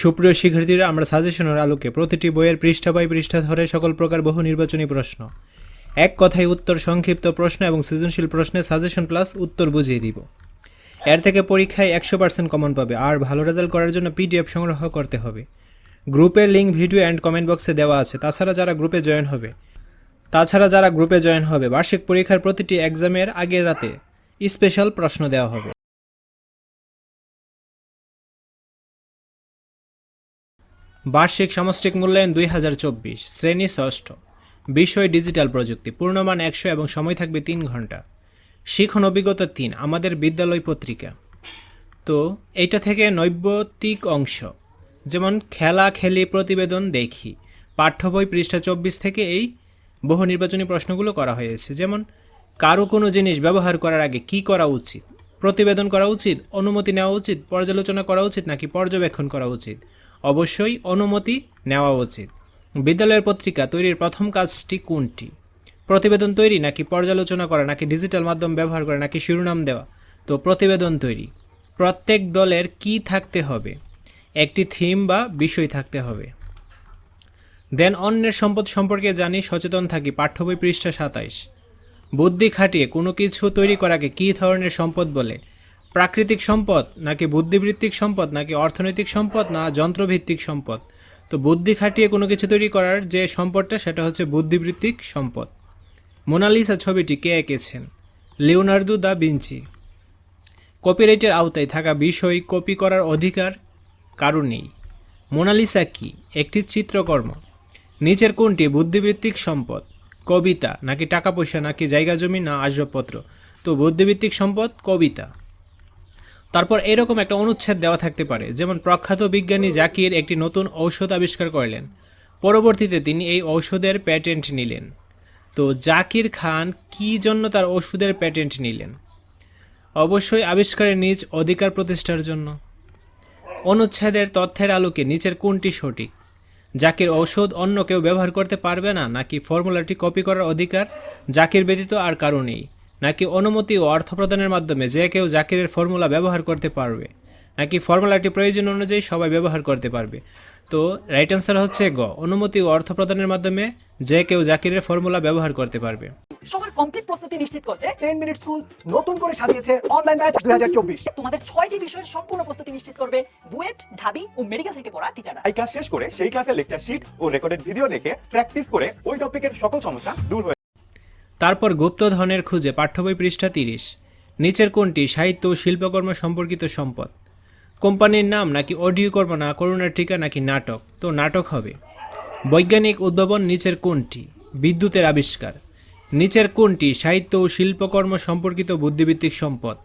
সুপ্রিয় শিক্ষার্থীরা, আমরা সাজেশনের আলোকে প্রতিটি বইয়ের পৃষ্ঠা বাই পৃষ্ঠা ধরে সকল প্রকার বহু নির্বাচনী প্রশ্ন, এক কথায় উত্তর, সংক্ষিপ্ত প্রশ্ন এবং সৃজনশীল প্রশ্নে সাজেশন প্লাস উত্তর বুঝিয়ে দিব। এর থেকে পরীক্ষায় একশো পার্সেন্ট কমন পাবে, আর ভালো রেজাল্ট করার জন্য পিডিএফ সংগ্রহ করতে হবে। গ্রুপের লিঙ্ক ভিডিও অ্যান্ড কমেন্ট বক্সে দেওয়া আছে, তাছাড়া যারা গ্রুপে জয়েন হবে, তাছাড়া যারা গ্রুপে জয়েন হবে, বার্ষিক পরীক্ষার প্রতিটি এক্সামের আগের রাতে স্পেশাল প্রশ্ন দেওয়া হবে। বার্ষিক সামষ্টিক মূল্যায়ন দুই হাজার চব্বিশ, শ্রেণি ষষ্ঠ। বিষয় ডিজিটাল প্রযুক্তি, পূর্ণমান একশো এবং সময় থাকবে তিন ঘণ্টা। শিখন অভিজ্ঞতা তিন, আমাদের বিদ্যালয় পত্রিকা। তো, এইটা থেকে নৈবতিক অংশ। যেমন, খেলা, খেলি, প্রতিবেদন দেখি। পাঠ্য বই পৃষ্ঠা চব্বিশ থেকে এই বহু নির্বাচনী প্রশ্নগুলো করা হয়েছে। যেমন, কারও কোনো জিনিস ব্যবহার করার আগে কি করা উচিত? প্রতিবেদন করা উচিত? অনুমতি নেওয়া উচিত? পর্যালোচনা করা উচিত? নাকি পর্যবেক্ষণ করা উচিত? অবশ্যই অনুমতি নেওয়া উচিত। বিদ্যালয়ের পত্রিকা তৈরির প্রথম কাজটি কোনটি? প্রতিবেদন তৈরি নাকি পর্যালোচনা করা নাকি ডিজিটাল মাধ্যম ব্যবহার করা নাকি শিরোনাম দেওয়া? তো প্রতিবেদন তৈরি। প্রত্যেক দলের কি থাকতে হবে? একটি থিম বা বিষয় থাকতে হবে। দেন অন্যের সম্পদ সম্পর্কে জানি, সচেতন থাকি, পাঠ্য বই পৃষ্ঠা সাতাইশ। বুদ্ধি খাটিয়ে কোনো কিছু তৈরি করাকে কী ধরনের সম্পদ বলে? প্রাকৃতিক সম্পদ, নাকি বুদ্ধিবৃত্তিক সম্পদ, নাকি অর্থনৈতিক সম্পদ, না যন্ত্রভিত্তিক সম্পদ? তো বুদ্ধি খাটিয়ে কোনো কিছু তৈরি করার যে সম্পদটা, সেটা হচ্ছে বুদ্ধিবৃত্তিক সম্পদ। মোনালিসা ছবিটি কে এঁকেছেন? লিওনার্দো দা বিঞ্চি কপিরাইটের আওতায় থাকা বিষয় কপি করার অধিকার কারও নেই? মোনালিসা কি? একটি চিত্রকর্ম। নিচের কোনটি বুদ্ধিবৃত্তিক সম্পদ। কবিতা, নাকি টাকা পয়সা, নাকি জায়গা জমি, না আসবাবপত্র? তো বুদ্ধিবৃত্তিক সম্পদ, কবিতা। তারপর এরকম একটা অনুচ্ছেদ দেওয়া থাকতে পারে, যেমন প্রখ্যাত বিজ্ঞানী জাকির একটি নতুন ঔষধ আবিষ্কার করলেন। পরবর্তীতে তিনি এই ঔষধের প্যাটেন্ট নিলেন। তো জাকির খান কি জন্য তার ওষুধের প্যাটেন্ট নিলেন? অবশ্যই আবিষ্কারের নিজ অধিকার প্রতিষ্ঠার জন্য। অনুচ্ছেদের তথ্যের আলোকে নিচের কোনটি সঠিক? জাকির ঔষধ অন্য কেউ ব্যবহার করতে পারবে না, নাকি ফর্মুলাটি কপি করার অধিকার জাকির ব্যতীত আর কারও নেই? নাকি অনুমতি ও অর্থ প্রদানের মাধ্যমে যে কেউ জাকিরের ফর্মুলা ব্যবহার করতে পারবে? নাকি ফর্মুলাটি প্রয়োজন অনুযায়ী সবাই ব্যবহার করতে পারবে? তো রাইট অ্যান্সার হচ্ছে গ অনুমতি ও অর্থ প্রদানের মাধ্যমে যে কেউ জাকিরের ফর্মুলা ব্যবহার করতে পারবে। সবার কমপ্লিট প্রস্তুতি নিশ্চিত করতে টেন মিনিট স্কুল নতুন করে সাজিয়েছে অনলাইন ব্যাচ দুই হাজার চব্বিশ। তোমাদের ছয়টি বিষয়ের সম্পূর্ণ প্রস্তুতি নিশ্চিত করবে বুয়েট ঢাবি ও মেডিকেল থেকে পড়া টিচাররা এই ক্লাস শেষ করে সেই ক্লাসের লেকচার শিট ও রেকর্ডেড ভিডিও দেখে প্র্যাকটিস করে ওই টপিকের সকল সমস্যা দূর হয়ে তারপর গুপ্তধনের খুঁজে পাঠ্যবই পৃষ্ঠা তিরিশ। নিচের কোনটি সাহিত্য ও শিল্পকর্ম সম্পর্কিত সম্পদ। কোম্পানির নাম নাকি অডিও কর্ম না করুণার টিকা নাকি নাটক? তো নাটক হবে। বৈজ্ঞানিক উদ্ভাবন নিচের কোনটি বিদ্যুতের আবিষ্কার। নিচের কোনটি সাহিত্য ও শিল্পকর্ম সম্পর্কিত বুদ্ধিভিত্তিক সম্পদ।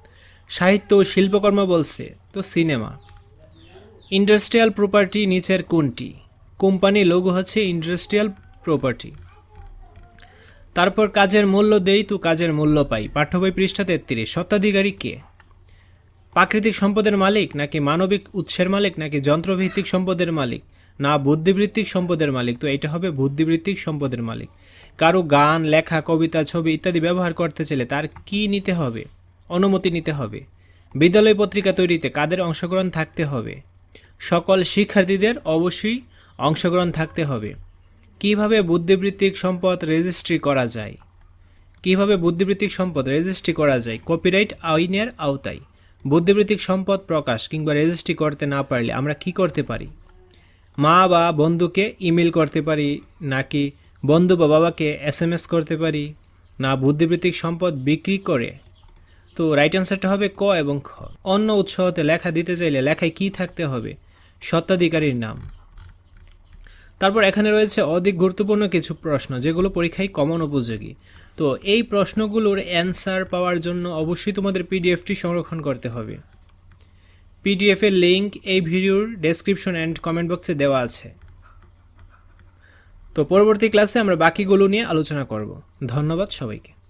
সাহিত্য ও শিল্পকর্ম বলছে, তো সিনেমা। ইন্ডাস্ট্রিয়াল প্রপার্টি নিচের কোনটি কোম্পানি লোগো হচ্ছে ইন্ডাস্ট্রিয়াল প্রপার্টি। তারপর কাজের মূল্য দেই তো কাজের মূল্য পাই। পাঠ্য বই পৃষ্ঠা তেত্রিশ। স্বত্বাধিকারী কে? প্রাকৃতিক সম্পদের মালিক নাকি মানবিক উৎসের মালিক নাকি যন্ত্রভিত্তিক সম্পদের মালিক? না, বুদ্ধিবৃত্তিক সম্পদের মালিক। তো এটা হবে বুদ্ধিবৃত্তিক সম্পদের মালিক। কারও গান, লেখা, কবিতা, ছবি ইত্যাদি ব্যবহার করতে চাইলে তার কি নিতে হবে? অনুমতি নিতে হবে। বিদ্যালয় পত্রিকা তৈরিতে কাদের অংশগ্রহণ থাকতে হবে? সকল শিক্ষার্থীদের অবশ্যই অংশগ্রহণ থাকতে হবে। কীভাবে বুদ্ধিবৃত্তিক সম্পদ রেজিস্ট্রি করা যায়? কীভাবে বুদ্ধিবৃত্তিক সম্পদ রেজিস্ট্রি করা যায়? কপিরাইট আইনের আওতায়। বুদ্ধিবৃত্তিক সম্পদ প্রকাশ কিংবা রেজিস্ট্রি করতে না পারলে আমরা কি করতে পারি? মা বা বন্ধুকে ইমেল করতে পারি, নাকি বন্ধু বা বাবাকে এস এম এস করতে পারি? না, বুদ্ধিবৃত্তিক সম্পদ বিক্রি করে? তো রাইট অ্যান্সারটা হবে ক এবং খ। অন্য উৎস হতে লেখা দিতে চাইলে লেখায় কি থাকতে হবে? স্বত্বাধিকারীর নাম। তারপর এখানে রয়েছে অধিক গুরুত্বপূর্ণ কিছু প্রশ্ন, যেগুলো পরীক্ষায় কমন উপযোগী। তো এই প্রশ্নগুলোর অ্যান্সার পাওয়ার জন্য অবশ্যই তোমাদের পিডিএফটি সংরক্ষণ করতে হবে। পিডিএফের লিঙ্ক এই ভিডিওর ডেসক্রিপশন অ্যান্ড কমেন্ট বক্সে দেওয়া আছে। তো পরবর্তী ক্লাসে আমরা বাকিগুলো নিয়ে আলোচনা করব। ধন্যবাদ সবাইকে।